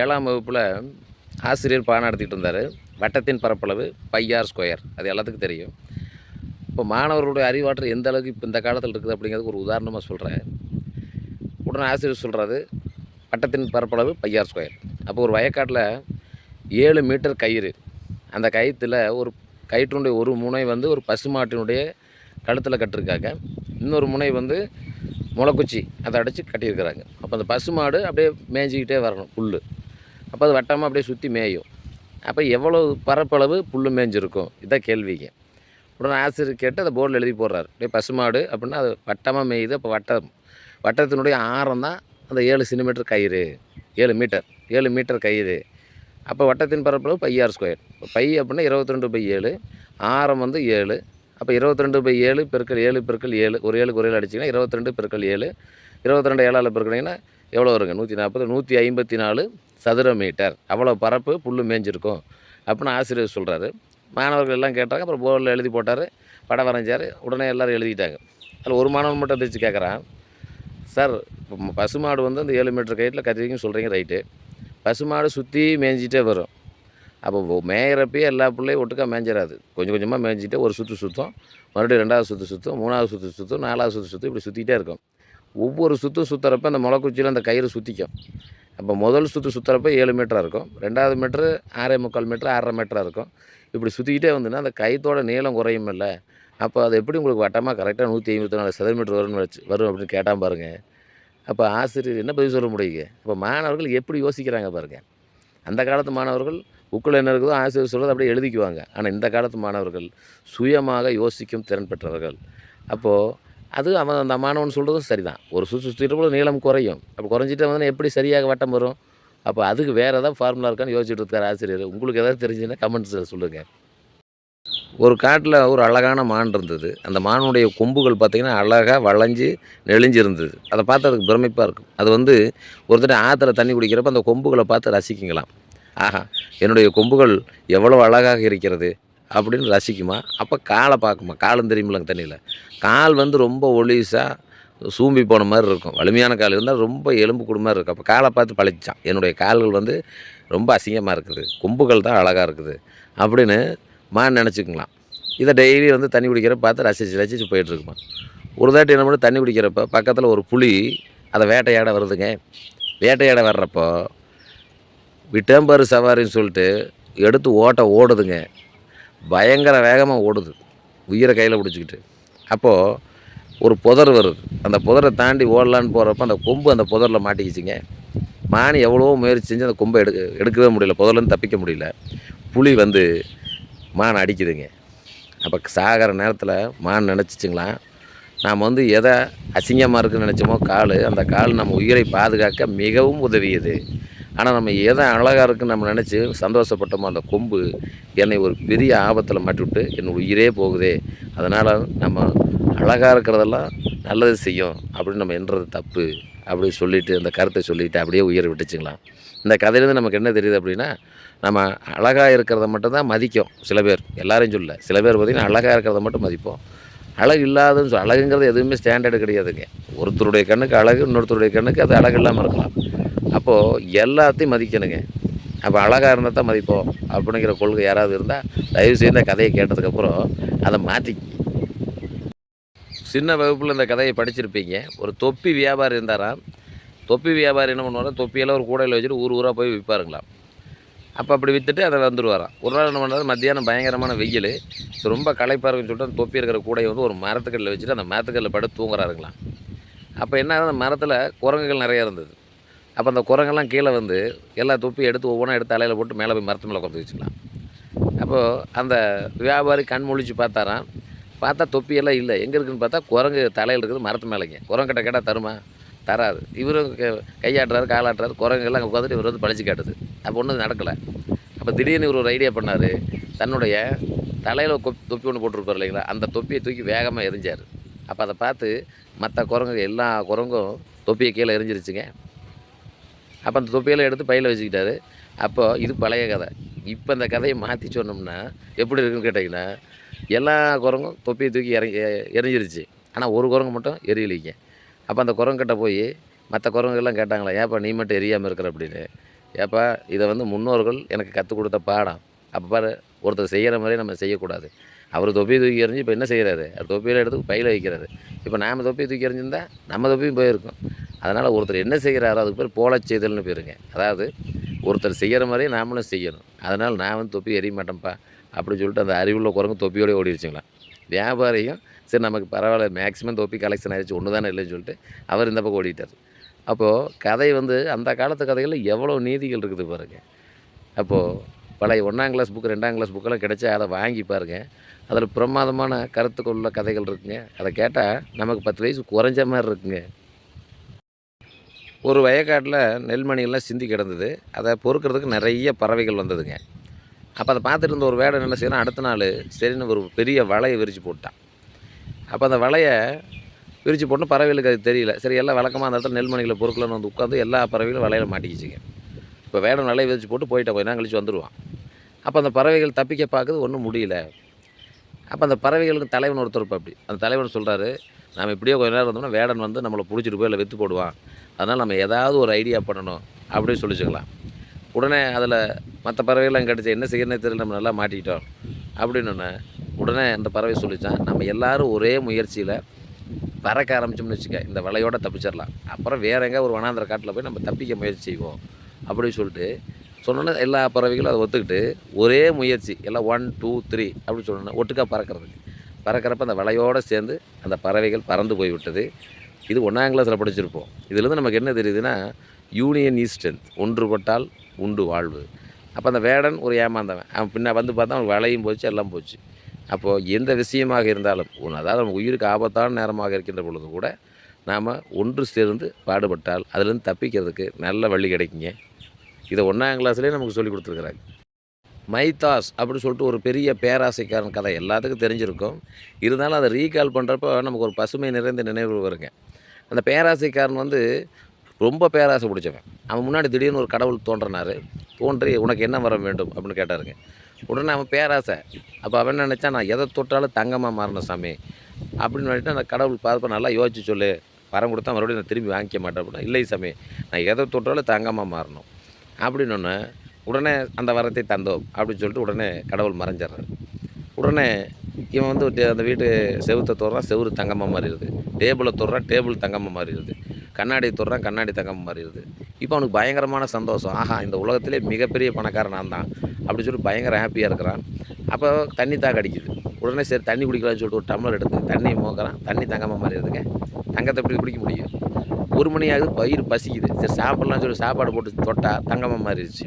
ஏழாம் வகுப்பில் ஆசிரியர் பாடம் நடத்திட்டு இருந்தார். வட்டத்தின் பரப்பளவு பையார் ஸ்கொயர் அது எல்லாத்துக்கும் தெரியும். இப்போ மாணவர்களுடைய அறிவாற்றல் எந்த அளவுக்கு இப்போ இந்த காலத்தில் இருக்குது அப்படிங்கிறதுக்கு ஒரு உதாரணமாக சொல்கிறேன் உடனே ஆசிரியர் சொல்கிறாரு வட்டத்தின் பரப்பளவு பையார் ஸ்கொயர் அப்போ ஒரு வயக்காட்டில் ஏழு மீட்டர் கயிறு. அந்த கயிற்றுல ஒரு கயிற்றுடைய ஒரு முனை வந்து ஒரு பசுமாட்டினுடைய கழுத்தில் கட்டிருக்காங்க. இன்னொரு முனை வந்து முளைக்குச்சி அதை அடித்து கட்டியிருக்கிறாங்க. அப்போ அந்த பசுமாடு அப்படியே மேய்ஞ்சிக்கிட்டே வரணும் புல் அப்போ அது வட்டமாக அப்படியே சுற்றி மேயும். அப்போ எவ்வளோ பரப்பளவு புல் மேய்ஞ்சிருக்கும் இதான் கேள்விங்க. உடனே ஆசிரியர் கேட்டு அதை போர்டில் எழுதி போடுறாரு. அப்படியே பசுமாடு அப்படின்னா அது வட்டமாக மேயுது. அப்போ வட்டம் வட்டத்தினுடைய ஆரம் தான் அந்த ஏழு சென்டிமீட்டர் கயிறு. ஏழு மீட்டர் ஏழு மீட்டர் கயிறு. அப்போ வட்டத்தின் பரப்பளவு பையார் ஸ்கொயர் இப்போ பை அப்படின்னா இருபத்தி ரெண்டு பை ஏழு. ஆரம் வந்து ஏழு. அப்போ இருபத்தி ரெண்டு பை ஏழு பெருக்கள் ஏழு பெருக்கள் ஏழு. ஒரு ஏழுக்கு ஒரு ஏழு அடிச்சிங்கன்னா இருபத்தி ரெண்டு பெருக்கள் ஏழு. இருபத்தி ரெண்டு ஏழால் பெருக்கினீங்கன்னா எவ்வளோ வருங்க? நூற்றி நாற்பது. நூற்றி ஐம்பத்தி நாலு சதுர மீட்டர். அவ்வளோ பரப்பு புல் மேய்ஞ்சிருக்கும் அப்படின்னு ஆசிரியர் சொல்கிறாரு மாணவர்கள் எல்லாம் கேட்டாங்க. அப்புறம் போர்டில் எழுதி போட்டார். படம் வரைஞ்சார் உடனே எல்லோரும் எழுதிட்டாங்க. அதில் ஒரு மாணவன் மட்டும் எந்திரிச்சு கேட்குறான் சார் இப்போ பசுமாடு வந்து அந்த ஏழு மீட்டர் கயிற்றில் கத்திரிக்கும் சொல்கிறீங்க ரைட்டு. பசுமாடு சுற்றி மேய்ஞ்சிட்டே வரும். அப்போ ஒ- மேயிறப்பயே எல்லா பிள்ளையும் ஒட்டுக்கா மேய்ஞ்சிடாது கொஞ்சம் கொஞ்சமாக மேய்ஞ்சிட்டு ஒரு சுற்று சுற்றும் மறுபடியும் ரெண்டாவது சுற்று சுற்றும் மூணாவது சுற்று சுற்றும் நாலாவது சுற்று சுற்றும் இப்படி சுற்றிக்கிட்டே இருக்கும். ஒவ்வொரு சுற்றும் சுற்றுறப்ப அந்த முளைக்குச்சியில் அந்த கயிறு சுற்றிக்கும் அப்போ முதல் சுற்று சுற்றுறப்ப ஏழு மீட்டராக இருக்கும். ரெண்டாவது மீட்ரு ஆறே முக்கால் மீட்ரு ஆறரை மீட்டராக இருக்கும். இப்படி சுற்றிக்கிட்டே வந்துன்னா அந்த கயிற்றோட நீளம் குறையும் இல்லை. அப்போ அது எப்படி உங்களுக்கு வட்டமாக கரெக்டாக நூற்றி ஐம்பத்தி நாலு சதுரமீட்டர் வரும்னு வச்சு வரும் அப்படின்னு கேட்டால் பாருங்கள் அப்போ ஆசிரியர் என்ன பதிவு சொல்ல முடியுங்க அப்போ மாணவர்கள் எப்படி யோசிக்கிறாங்க பாருங்கள் அந்த காலத்து மாணவர்கள் புக்கில் என்ன இருக்குதோ ஆசிரியர் சொல்கிறது அப்படியே எழுதிக்குவாங்க. ஆனால் இந்த காலத்து மாணவர்கள் சுயமாக யோசிக்கும் திறன் பெற்றவர்கள். அப்போது அது அவன் அந்த மாணவன் சொல்கிறதும் சரிதான். ஒரு சுற்று சுற்றிட்டு நீளம் குறையும். அப்போ குறைஞ்சிட்டு வந்து எப்படி சரியாக வட்டம் வரும்? அப்போ அதுக்கு வேறு ஏதாவது ஃபார்முலா இருக்கான்னு யோசிச்சுட்டு இருக்கார் ஆசிரியர். உங்களுக்கு ஏதாவது தெரிஞ்சுன்னா கமெண்ட்ஸில் சொல்லுங்கள் ஒரு காட்டில் ஒரு அழகான மான் இருந்தது. அந்த மானுடைய கொம்புகள் பார்த்திங்கன்னா அழகாக வளைஞ்சு நெளிஞ்சு இருந்தது அதை பார்த்து அதுக்கு பிரமிப்பாக இருக்கும். அது வந்து ஒருத்தர் ஆற்றுல தண்ணி குடிக்கிறப்ப அந்த கொம்புகளை பார்த்து ரசிக்குங்களாம். ஆஹா என்னுடைய கொம்புகள் எவ்வளோ அழகாக இருக்கிறது. அப்படின்னு ரசிக்குமா? அப்போ காலை பார்க்குமா? காலும் தெரியுமில்லங்க தண்ணியில். கால் வந்து ரொம்ப ஒலிசாக சூம்பி போன மாதிரி இருக்கும். வலிமையான கால் இருந்தால் ரொம்ப எலும்பு கூடு மாதிரி இருக்கும். அப்போ காலை பார்த்து பழிச்சான் என்னுடைய கால்கள் வந்து ரொம்ப அசிங்கமாக இருக்குது. கொம்புகள் தான் அழகாக இருக்குது. அப்படின்னு மான் நினச்சிக்கலாம் இதை டெய்லி வந்து தண்ணி குடிக்கிறப்ப பார்த்து ரசித்து ரசித்து போயிட்டுருக்குமா ஒரு தாட்டி என்ன பண்ணி தண்ணி குடிக்கிறப்ப பக்கத்தில் ஒரு புளி அதை வேட்டையாட வருதுங்க. வேட்டையாட வர்றப்போ விட்டம்பரு சவாரின்னு சொல்லிட்டு எடுத்து ஓட்ட ஓடுதுங்க. பயங்கர வேகமாக ஓடுது. உயிரை கையில் பிடிச்சிக்கிட்டு. அப்போது ஒரு புதர் வருது. அந்த புதரை தாண்டி ஓடலான்னு போகிறப்ப அந்த கொம்பு அந்த புதரில் மாட்டிக்கிச்சிங்க. மானி எவ்வளோ முயற்சி செஞ்சு அந்த கொம்பை எடுக்க எடுக்கவே முடியல. புதர்லேருந்து தப்பிக்க முடியல. புளி வந்து மான் அடிக்குதுங்க. அப்போ சாகிற நேரத்தில் மான் நினச்சிச்சிங்களா? நாம் வந்து எதை அசிங்கமாக இருக்குன்னு நினச்சோமோ கால். அந்த கால் நம்ம உயிரை பாதுகாக்க மிகவும் உதவியது. ஆனால் நம்ம எதை அழகாக இருக்குன்னு நம்ம நினச்சி சந்தோஷப்பட்டோமோ அந்த கொம்பு என்னை ஒரு பெரிய ஆபத்தில் மாட்டிவிட்டு என் உயிரே போகுதே. அதனால் நம்ம அழகாக இருக்கிறதெல்லாம் நல்லது செய்யும் அப்படின்னு நம்ம என்றது தப்பு அப்படி சொல்லிட்டு அந்த கருத்தை சொல்லிவிட்டு அப்படியே உயிரை விட்டுச்சுங்களாம் இந்த கதையிலேருந்து நமக்கு என்ன தெரியுது அப்படின்னா நம்ம அழகாக இருக்கிறத மட்டும் தான் மதிக்கும் சில பேர். எல்லாரையும் சொல்ல சில பேர் பார்த்திங்கன்னா அழகாக இருக்கிறத மட்டும் மதிப்போம். அழகு இல்லாதன்னு சொல் அழகுங்கிறது எதுவுமே ஸ்டாண்டர்டு கிடையாதுங்க. ஒருத்தருடைய கண்ணுக்கு அழகு இன்னொருத்தருடைய கண்ணுக்கு அது அழகு இல்லாமல் இருக்கலாம். அப்போது எல்லாத்தையும் மதிக்கணுங்க. அப்போ அழகாக இருந்தால் தான் மதிப்போம் அப்படிங்கிற கொள்கை யாராவது இருந்தால் தயவு செய்து இந்த கதையை கேட்டதுக்கப்புறம் அதை மாற்றி சின்ன வகுப்பில் இந்த கதையை படிச்சிருப்பீங்க. ஒரு தொப்பி வியாபாரி இருந்தாராம். தொப்பி வியாபாரி என்ன பண்ணுவாரா தொப்பியெல்லாம் ஒரு கூடையில் வச்சுட்டு ஊர் ஊராக போய் விற்பாருங்களாம் அப்போ அப்படி விற்றுட்டு அதை வந்துடுவாராம் ஒரு நாள் என்ன பண்ணுறாரு மத்தியானம் பயங்கரமான வெயில். ரொம்ப களைப்பாக இருக்குன்னு சொல்லிட்டு அந்த தொப்பி இருக்கிற கூடையை வந்து ஒரு மரத்துக்கல்லில் வச்சுட்டு அந்த மரத்துக்கல்லில் படுத்து தூங்குறாருங்களாம். அப்போ என்ன ஆகுது, அந்த மரத்தில் குரங்குகள் நிறையா இருந்தது. அப்போ அந்த குரங்கெல்லாம் கீழே வந்து எல்லா தொப்பியும் எடுத்து ஒவ்வொன்றா எடுத்து தலையில் போட்டு மேலே போய் மரத்து மேலே உட்காந்து வச்சுக்கலாம். அப்போது அந்த வியாபாரி கண் முழிச்சு பார்த்தாராம். பார்த்தா தொப்பியெல்லாம் இல்லை. எங்கே இருக்குதுன்னு பார்த்தா குரங்கு தலையில் இருக்குது மரத்து மேலேங்க. குரங்கிட்ட கேட்டால் தருமா? தராது. இவரும் க- கையாட்டுறாரு காலாட்டுறாரு. குரங்கெல்லாம் உட்காந்துட்டு இவர் வந்து பழிச்சு காட்டுது. அப்போ ஒன்றும் நடக்கலை. அப்போ திடீர்னு இவர் ஒரு ஐடியா பண்ணார். தன்னுடைய தலையில் தொப்பி ஒன்று போட்டிருப்பார் இல்லைங்களா? அந்த தொப்பியை தூக்கி வேகமாக எரிஞ்சார். அப்போ அதை பார்த்து மற்ற குரங்கு எல்லா குரங்கும் தொப்பியை கீழே எரிஞ்சிருச்சுங்க. அப்போ அந்த தொப்பியெல்லாம் எடுத்து பையில் வச்சுக்கிட்டாரு. அப்போது இது பழைய கதை. இப்போ இந்த கதையை மாற்றி சொன்னோம்னா எப்படி இருக்குன்னு கேட்டிங்கன்னா எல்லா குரங்கும் தொப்பியை தூக்கி இறங்கி எரிஞ்சிருச்சு. ஆனால் ஒரு குரங்கு மட்டும் எரியலைங்க. அப்போ அந்த குரங்கிட்ட போய் மற்ற குரங்குகள்லாம் கேட்டாங்களா ஏப்பா நீ மட்டும் எரியாமல் இருக்கிற அப்படின்னு. ஏப்பா இதை வந்து முன்னோர்கள் எனக்கு கற்றுக் கொடுத்த பாடம். அப்போ பாரு ஒருத்தர் செய்கிற மாதிரி நம்ம செய்யக்கூடாது. அவர் தொப்பியை தூக்கி எறிஞ்சு இப்போ என்ன செய்கிறாரு அவர் தொப்பியில் எடுத்து பையில் வைக்கிறாரு. இப்போ நாம் தொப்பியை தூக்கி எறிஞ்சிருந்தா நம்ம தொப்பியும் போயிருக்கோம். அதனால் ஒருத்தர் என்ன செய்கிறாரோ அதுக்கு பேர் போலச் செய்தல்னு பேருங்க. அதாவது ஒருத்தர் செய்கிற மாதிரியே நாமளும் செய்யணும். அதனால் நான் வந்து தொப்பி எறிய மாட்டேன்ப்பா அப்படின்னு சொல்லிட்டு அந்த அறிவுள்ள குரங்கு தொப்பியோடய ஓடிடுச்சுங்களாம் வியாபாரியும் சரி நமக்கு பரவாயில்ல மேக்ஸிமம் தொப்பி கலெக்ஷன் ஆயிடுச்சு ஒன்று தானே இல்லைன்னு சொல்லிட்டு அவர் இந்த பக்கம் ஓடிட்டார். அப்போது கதை வந்து அந்த காலத்து கதைகளில் எவ்வளோ நீதிகள் இருக்குது பாருங்கள் அப்போது பழைய ஒன்றாம் கிளாஸ் புக்கு ரெண்டாம் கிளாஸ் புக்கெல்லாம் கிடைச்சா அதை வாங்கி பாருங்கள் அதில் பிரமாதமான கருத்துக்குள்ள கதைகள் இருக்குங்க. அதை கேட்டால் நமக்கு பத்து வயசு குறைஞ்ச மாதிரி இருக்குங்க. ஒரு வயக்காட்டில் நெல்மணிகள்லாம் சிந்தி கிடந்தது. அதை பொறுக்கிறதுக்கு நிறைய பறவைகள் வந்ததுங்க. அப்போ அதை பார்த்துட்டு இருந்த ஒரு வேடை என்ன செய்யணும் அடுத்த நாள் சரின்னு ஒரு பெரிய வலையை விரித்து போட்டான். அப்போ அந்த வலையை விரித்து போட்டு பறவைகளுக்கு அது தெரியல. சரி எல்லாம் வழக்கமாக அந்த இடத்துல நெல்மணிகளை பொறுக்கலன்னு வந்து உட்காந்து எல்லா பறவைகளும் வலையில் மாட்டிக்கிச்சுங்க. இப்போ வேடம் வலையை விரிச்சு போட்டு போயிட்டா போய் நான் கழிச்சு வந்துடுவான் அப்போ அந்த பறவைகள் தப்பிக்க பார்க்குது ஒன்றும் முடியல. அப்போ அந்த பறவைகளுக்கு தலைவன் ஒருத்தர் இப்போ அப்படி. அந்த தலைவன் சொல்கிறாரு நாம் இப்படியே கொஞ்ச நேரம் இருந்தோம்னா வேடன் வந்து நம்மளை பிடிச்சிட்டு போய் இல்லை விற்று போடுவான். அதனால் நம்ம ஏதாவது ஒரு ஐடியா பண்ணணும். அப்படின்னு சொல்லிச்சுக்கலாம். உடனே அதில் மற்ற பறவைகள்லாம் கிடச்சி என்ன செய்யணும்னே தெரியல நம்ம நல்லா மாட்டிக்கிட்டோம். அப்படின்னு உடனே அந்த பறவை சொல்லித்தான் நம்ம எல்லாரும் ஒரே முயற்சியில் பறக்க ஆரம்பிச்சோம்னு வச்சுக்க இந்த வலையோடு தப்பிச்சிடலாம். அப்புறம் வேற எங்கே ஒரு வனாந்திர காட்டில் போய் நம்ம தப்பிக்க முயற்சி செய்வோம். அப்படின்னு சொல்லிட்டு சொன்னோன்னே எல்லா பறவைகளும் அதை ஒத்துக்கிட்டு ஒரே முயற்சி எல்லாம் ஒன் டூ த்ரீ அப்படின்னு சொன்னோன்னா ஒட்டுக்கா பறக்கிறதுக்கு. பறக்கிறப்ப அந்த வலையோடு சேர்ந்து அந்த பறவைகள் பறந்து போய்விட்டது. இது ஒன்றாம் கிளாஸில் படிச்சிருப்போம். இதுலேருந்து நமக்கு என்ன தெரியுதுன்னா யூனியன் இஸ் ஸ்ட்ரென்த் ஒன்றுபட்டால் உண்டு வாழ்வு. அப்போ அந்த வேடன் ஒரு ஏமாந்தவன். அவன் பின்ன வந்து பார்த்தா அவனுக்கு வலையும் போச்சு எல்லாம் போச்சு. அப்போது எந்த விஷயமாக இருந்தாலும் ஒன்று அதாவது நம்ம உயிருக்கு ஆபத்தான நேரமாக இருக்கின்ற பொழுது கூட நாம் ஒன்று சேர்ந்து பாடுபட்டால் அதுலேருந்து தப்பிக்கிறதுக்கு நல்ல வழி கிடைக்குங்க. இதை ஒன்றாம் கிளாஸ்லேயே நமக்கு சொல்லி கொடுத்துருக்குறாங்க. மைதாஸ் அப்படின்னு சொல்லிட்டு ஒரு பெரிய பேராசைக்காரன் கதை. எல்லாத்துக்கும் தெரிஞ்சிருக்கும். இருந்தாலும் அதை ரீகால் பண்ணுறப்போ நமக்கு ஒரு பசுமை நிறைந்த நினைவுகள் வருங்க. அந்த பேராசைக்காரன் வந்து ரொம்ப பேராசை பிடிச்சவன். அவன் முன்னாடி திடீர்னு ஒரு கடவுள் தோன்றினார். தோன்றி உனக்கு என்ன வர வேண்டும்? அப்படின்னு கேட்டாருங்க. உடனே அவன் பேராசை. அப்போ அவன் நினச்சா நான் எதை தொட்டாலும் தங்கமாக மாறணும் சாமி. அப்படின்னு சொல்லிட்டு அந்த கடவுள் பார்ப்ப நல்லா யோசிச்சு சொல்லு. வரம் கொடுத்தா மறுபடியும் நான் திரும்பி வாங்கிக்க மாட்டேன். அப்படின்னா இல்லை சாமி நான் எதை தொட்டாலும் தங்கமாக மாறணும். அப்படின்னு ஒன்று உடனே அந்த வரத்தை தந்தோம் அப்படின்னு சொல்லிட்டு உடனே கடவுள் மறைஞ்சிட்றாரு உடனே இவன் வந்து டே- அந்த வீட்டு செவுத்தை தொடுறான் செவுறு தங்கமாக மாறிடுது. டேபிளை தோறான் டேபிள் தங்கமாக மாறிடுது. கண்ணாடி தோறான் கண்ணாடி தங்கமாக மாறிடுது. இப்போ அவனுக்கு பயங்கரமான சந்தோஷம். ஆஹா இந்த உலகத்திலே மிகப்பெரிய பணக்காரன் நான் தான் அப்படி சொல்லி பயங்கர ஹாப்பியாக இருக்கிறான். அப்போ தண்ணி தாக்க அடிக்குது. உடனே சரி தண்ணி குடிக்கலாம்னு சொல்லிட்டு ஒரு டம்ளர் எடுத்து தண்ணி மோக்கிறான். தண்ணி தங்கமாக மாறிடுதுங்க. தங்கத்தை எப்படி குடிக்க முடியும்? ஒரு மணி ஆகுது பயிர் பசிக்குது. சரி சாப்பிட்லாம்னு சொல்லி சாப்பாடு போட்டு தொட்டால் தங்கமாக மாறிடுச்சு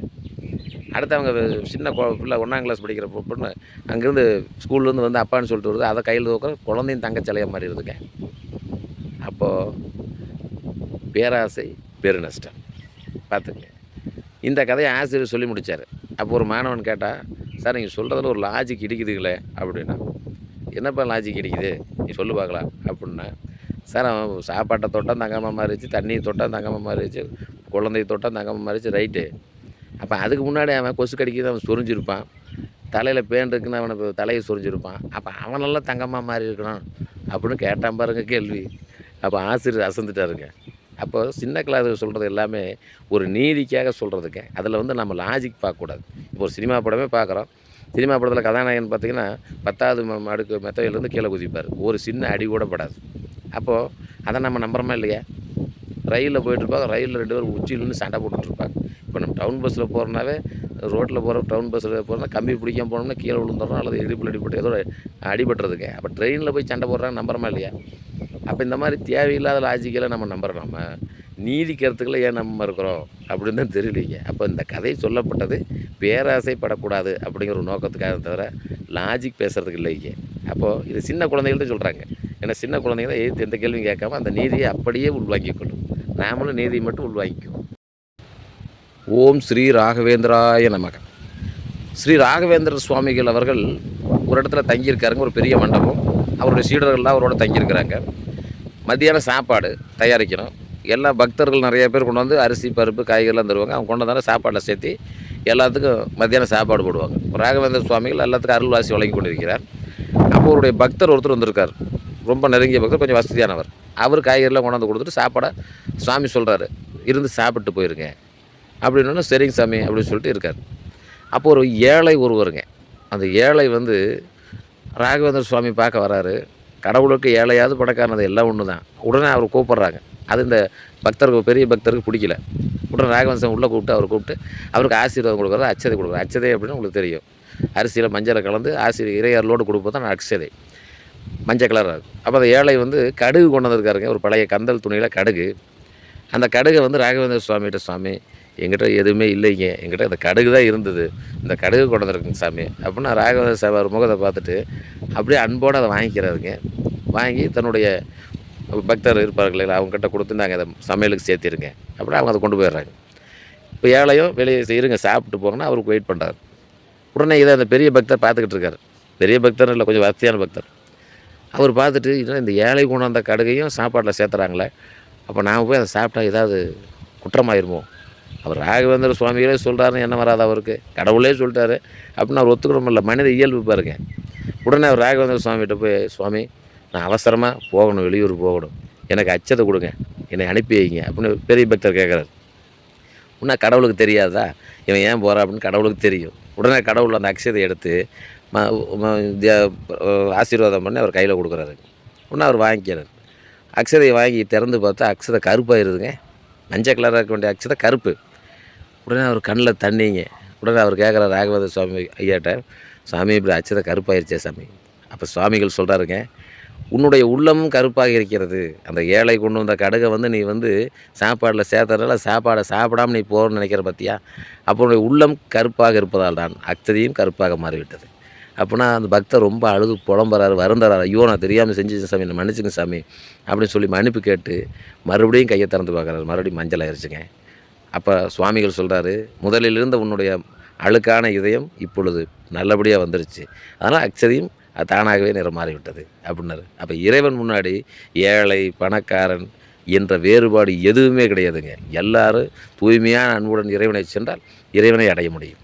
அடுத்தவங்க சின்ன பிள்ளை ஒன்றாம் கிளாஸ் படிக்கிற பொண்ணு அங்கேருந்து ஸ்கூல்லேருந்து வந்து அப்பான்னு சொல்லிட்டு வருது. அதை கையில் தூக்க குழந்தையும் தங்கச்சலையாக மாறிடுதுங்க அப்போது பேராசை பெருநஷ்டம் பார்த்துங்க இந்த கதையை ஆசிரியர் சொல்லி முடித்தார் அப்போ ஒரு மாணவன் கேட்டால் சார் நீங்கள் சொல்கிறதுல ஒரு லாஜிக் இடிக்குதுங்களே அப்படின்னா என்னப்பா லாஜிக் இடிக்குது நீ சொல்லு பார்க்கலாம் அப்படின்னா சார் அவன் சாப்பாட்டை தொட்டால் தங்கமாக மாறிடுச்சு தண்ணியை தொட்டால் தங்கமாக மாறிடுச்சு குழந்தைய தொட்டால் தங்கமாக மாறிடுச்சு ரைட்டு அப்போ அதுக்கு முன்னாடி அவன் கொசு கடிக்கிறது அவன் சொரிஞ்சிருப்பான். தலையில் பேன் இருக்குன்னு அவனை தலையை சொரிஞ்சிருப்பான். அப்போ அவனெல்லாம் தங்கமாக மாறி இருக்கணும் அப்படின்னு கேட்டான் பாருங்க கேள்வி. அப்போ ஆசிரியர் அசந்துட்டாருங்க. அப்போ சின்ன கிளாஸ் சொல்கிறது எல்லாமே ஒரு நீதிக்காக சொல்கிறதுக்கு அதில் வந்து நம்ம லாஜிக் பார்க்கக்கூடாது. இப்போ ஒரு சினிமா படமே பார்க்குறோம். சினிமா படத்தில் கதாநாயகன் பார்த்திங்கன்னா பத்தாவது அடுக்கு மெத்தையிலேருந்து கீழே குதிப்பார். ஒரு சின்ன அடி கூட படாது. அப்போது அதை நம்ம நம்புகிறோமா இல்லையா? ரயிலில் போயிட்டுருப்பாங்க ரயிலில் ரெண்டு பேரும் உச்சியிலேருந்து சண்டை போட்டுட்ருப்பாங்க. இப்போ நம்ம டவுன் பஸ்ஸில் போகிறனாவே ரோட்டில் போகிற டவுன் பஸ்ஸில் போகிறோம்னா கம்பி பிடிக்காம போனோம்னா கீழே விழுந்துடுறோம் அல்லது இடுப்பில் அடிபட்டு ஏதோ அடிபட்டுறதுக்கு. அப்போ ட்ரெயினில் போய் சண்டை போடுறாங்க நம்புறோமா இல்லையா? அப்போ இந்த மாதிரி தேவையில்லாத லாஜிக்கெல்லாம் நம்ம நம்புறோம். நம்ம நீதி கருத்துக்களை ஏன் நம்ம இருக்கிறோம் அப்படின்னு தான் தெரியலீங்க. அப்போ இந்த கதை சொல்லப்பட்டது பேராசைப்படக்கூடாது அப்படிங்கிற ஒரு நோக்கத்துக்காக தவிர லாஜிக் பேசுகிறதுக்கு இல்லைங்க. அப்போது இது சின்ன குழந்தைகள்ட்ட சொல்கிறாங்க ஏன்னா சின்ன குழந்தைங்க தான் எதிர்த்து எந்த கேள்வியும் கேட்காம அந்த நீதியை அப்படியே உள்வாங்கிக்கொள்ளும் நாமளும் நீதியை மட்டும் உள்வாங்கிக்குவோம் ஓம் ஸ்ரீ ராகவேந்திராய நமக. ஸ்ரீ ராகவேந்திர சுவாமிகள் அவர்கள் ஒரு இடத்துல தங்கியிருக்காருங்க ஒரு பெரிய மண்டபம். அவருடைய சீடர்கள்லாம் அவரோட தங்கியிருக்கிறாங்க. மத்தியானம் சாப்பாடு தயாரிக்கணும். எல்லா பக்தர்கள் நிறைய பேர் கொண்டு வந்து அரிசி பருப்பு காய்கறிலாம் தருவாங்க. அவங்க கொண்டு வந்தாலும் சாப்பாடில் சேர்த்து எல்லாத்துக்கும் மத்தியானம் சாப்பாடு போடுவாங்க. ராகவேந்திர சுவாமிகள் எல்லாத்துக்கும் அருள்வாசி வழங்கி கொண்டிருக்கிறார். அப்போ அவருடைய பக்தர் ஒருத்தர் வந்திருக்கார். ரொம்ப நெருங்கிய பக்தர் கொஞ்சம் வசதியானவர். அவர் காய்கறிலாம் கொண்டாந்து கொடுத்துட்டு சாப்பாடை சுவாமி சொல்கிறாரு இருந்து சாப்பிட்டு போயிருங்க. அப்படின்னு சரிங்க சாமி அப்படின்னு சொல்லிட்டு இருக்கார். அப்போ ஒரு ஏழை ஒருவருங்க. அந்த ஏழை வந்து ராகவேந்திர சுவாமி பார்க்க வராரு. கடவுளுக்கு ஏழையாவது பணக்காரனது எல்லாம் ஒன்று தான் உடனே அவர் கூப்பிட்றாங்க. அது இந்த பக்தருக்கு பெரிய பக்தருக்கு பிடிக்கல. உடனே ராகவன்சன் உள்ளே கூப்பிட்டு அவர் கூப்பிட்டு அவருக்கு ஆசீர்வாதம் கொடுக்குறது அச்சதை கொடுக்குறது அச்சதை அப்படின்னு உங்களுக்கு தெரியும். அரிசியில் மஞ்சளை கலந்து ஆசிரியர் இறையர்களோடு கொடுப்பது தான் அக்ஷதை மஞ்சள் கலராக இருக்கும். அப்போ அந்த ஏழை வந்து கடுகு கொண்டு வந்திருக்காருங்க ஒரு பழைய கந்தல் துணியில் கடுகு. அந்த கடுகை வந்து ராகவேந்திர சுவாமிகிட்ட சுவாமி எங்கிட்ட எதுவுமே இல்லைங்க. எங்கிட்ட இந்த கடுகு தான் இருந்தது. இந்த கடுகு கொண்டு வந்திருக்குங்க சாமி. அப்படின்னா ராகவேந்திர சாமி முகத்தை பார்த்துட்டு அப்படியே அன்போடு அதை வாங்கிக்கிறாருங்க. வாங்கி தன்னுடைய பக்தர் இருப்பார்கள் இல்லைங்களா அவங்ககிட்ட கொடுத்து நாங்கள் அதை சமையலுக்கு சேர்த்திருங்க. அப்படின்னா அவங்க அதை கொண்டு போயிடுறாங்க. இப்போ ஏழையும் வெளியே இருங்க சாப்பிட்டு போங்கன்னா அவருக்கு வெயிட் பண்ணுறாரு உடனே இதை அந்த பெரிய பக்தர் பார்த்துக்கிட்டு இருக்காரு. பெரிய பக்தர் இல்லை கொஞ்சம் வசதியான பக்தர். அவர் பார்த்துட்டு இன்னும் இந்த ஏழை கொண்டாந்த கடுகையும் சாப்பாட்டில் சேர்த்துறாங்களே. அப்போ நாம் போய் அதை சாப்பிட்டா ஏதாவது குற்றமாயிருமோ? அவர் ராகவேந்திர சுவாமிகளே சொல்கிறாருன்னு என்ன வராது அவருக்கு. கடவுளே சொல்லிட்டாரு. அப்படின்னு அவர் ஒத்துக்கணும் இல்லை. மனித இயல்பு பாருங்க. உடனே அவர் ராகவேந்திர சுவாமிகிட்ட போய் சுவாமி நான் அவசரமாக போகணும். வெளியூர் போகணும். எனக்கு அச்சத்தை கொடுங்க. என்னை அனுப்பி வைங்க. அப்படின்னு பெரிய பக்தர் கேட்குறாரு இன்னும் கடவுளுக்கு தெரியாதா? இவன் ஏன் போகிறா அப்படின்னு கடவுளுக்கு தெரியும். உடனே கடவுள் அந்த அக்ஷதை எடுத்து ஆசீர்வாதம் பண்ணி அவர் கையில் கொடுக்குறாரு. ஒன்று அவர் வாங்கிக்கிறார். அக்ஷதையை வாங்கி திறந்து பார்த்தா அக்ஷதை கருப்பாயிருதுங்க. மஞ்சள் கலராக இருக்க வேண்டிய அக்ஷதை கருப்பு. உடனே அவர் கண்ணில் தண்ணிங்க. உடனே அவர் கேட்குற ராகவேந்திர சுவாமி ஐயாட்ட சாமி இப்படி அச்சதை கருப்பாயிருச்சே சாமி. அப்போ சுவாமிகள் சொல்கிறாருங்க உன்னுடைய உள்ளமும் கருப்பாக இருக்கிறது. அந்த ஏழை கொண்டு வந்த கடுகை வந்து நீ வந்து சாப்பாடில் சேர்த்தறதுனால சாப்பாடை சாப்பிடாம நீ போகணும்னு நினைக்கிற பார்த்தியா அப்போ உன்னுடைய உள்ளம் கருப்பாக இருப்பதால் தான் அக்ஷதையும் கருப்பாக மாறிவிட்டது. அப்படின்னா அந்த பக்தர் ரொம்ப அழுது புலம்புறாரு வருந்தறாரு. ஐயோ நான் தெரியாமல் செஞ்சு சாமி என்னை மன்னிச்சுங்க சாமி அப்படின்னு சொல்லி மன்னிப்பு கேட்டு மறுபடியும் கையை திறந்து பார்க்குறாரு. மறுபடியும் மஞ்சள் ஆயிடுச்சுங்க அப்போ சுவாமிகள் சொல்கிறாரு முதலில் உன்னுடைய அழுக்கான இதயம் இப்பொழுது நல்லபடியாக வந்துருச்சு. அதனால் அக்ஷதையும் அது தானாகவே நிறம் மாறிவிட்டது அப்படின்னாரு. அப்போ இறைவன் முன்னாடி ஏழை பணக்காரன் என்ற வேறுபாடு எதுவுமே கிடையாதுங்க. எல்லாரும் தூய்மையான அன்புடன் இறைவனை சென்றால் இறைவனை அடைய முடியும்.